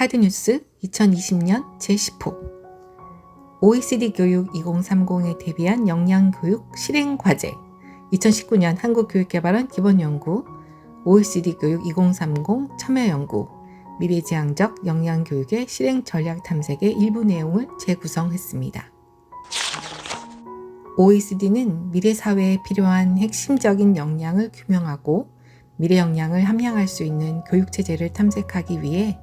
카드뉴스 2020년 제10호 OECD 교육 2030에 대비한 영양교육 실행과제 2019년 한국교육개발원 기본연구 OECD 교육 2030 참여연구 미래지향적 영양교육의 실행 전략 탐색의 일부 내용을 재구성했습니다. OECD는 미래 사회에 필요한 핵심적인 역량을 규명하고 미래 역량을 함양할 수 있는 교육 체제를 탐색하기 위해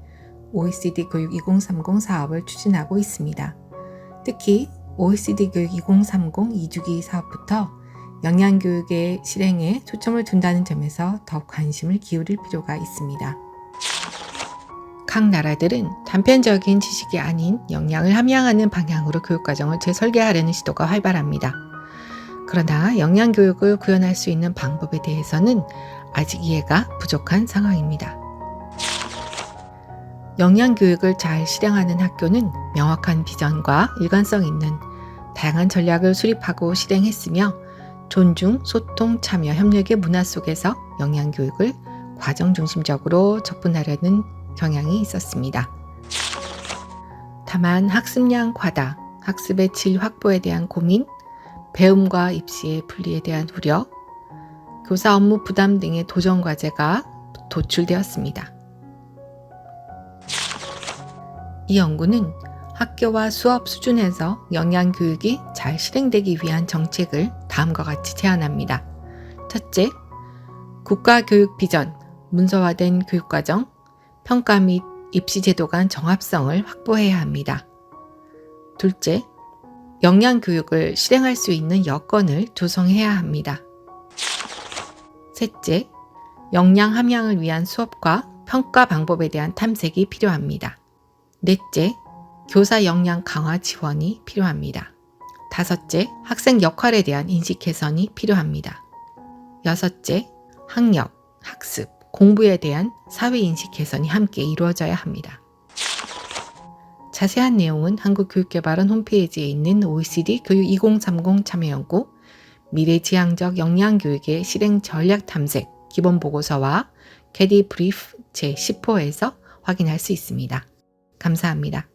OECD 교육 2030 사업을 추진하고 있습니다. 특히 OECD 교육 2030 2주기 사업부터 영양교육의 실행에 초점을 둔다는 점에서 더욱 관심을 기울일 필요가 있습니다. 각 나라들은 단편적인 지식이 아닌 역량을 함양하는 방향으로 교육과정을 재설계하려는 시도가 활발합니다. 그러나 영양교육을 구현할 수 있는 방법에 대해서는 아직 이해가 부족한 상황입니다. 영양 교육을 잘 실행하는 학교는 명확한 비전과 일관성 있는 다양한 전략을 수립하고 실행했으며 존중, 소통, 참여, 협력의 문화 속에서 영양 교육을 과정 중심적으로 접근하려는 경향이 있었습니다. 다만 학습량 과다, 학습의 질 확보에 대한 고민, 배움과 입시의 분리에 대한 우려, 교사 업무 부담 등의 도전 과제가 도출되었습니다. 이 연구는 학교와 수업 수준에서 영양 교육이 잘 실행되기 위한 정책을 다음과 같이 제안합니다. 첫째, 국가 교육 비전, 문서화된 교육과정, 평가 및 입시 제도 간 정합성을 확보해야 합니다. 둘째, 영양 교육을 실행할 수 있는 여건을 조성해야 합니다. 셋째, 역량 함양을 위한 수업과 평가 방법에 대한 탐색이 필요합니다. 넷째, 교사 역량 강화 지원이 필요합니다. 다섯째, 학생 역할에 대한 인식 개선이 필요합니다. 여섯째, 학력, 학습, 공부에 대한 사회 인식 개선이 함께 이루어져야 합니다. 자세한 내용은 한국교육개발원 홈페이지에 있는 OECD 교육 2030 참여연구 미래지향적 영양교육의 실행 전략 탐색 기본 보고서와 캐디 브리프 제10호에서 확인할 수 있습니다. 감사합니다.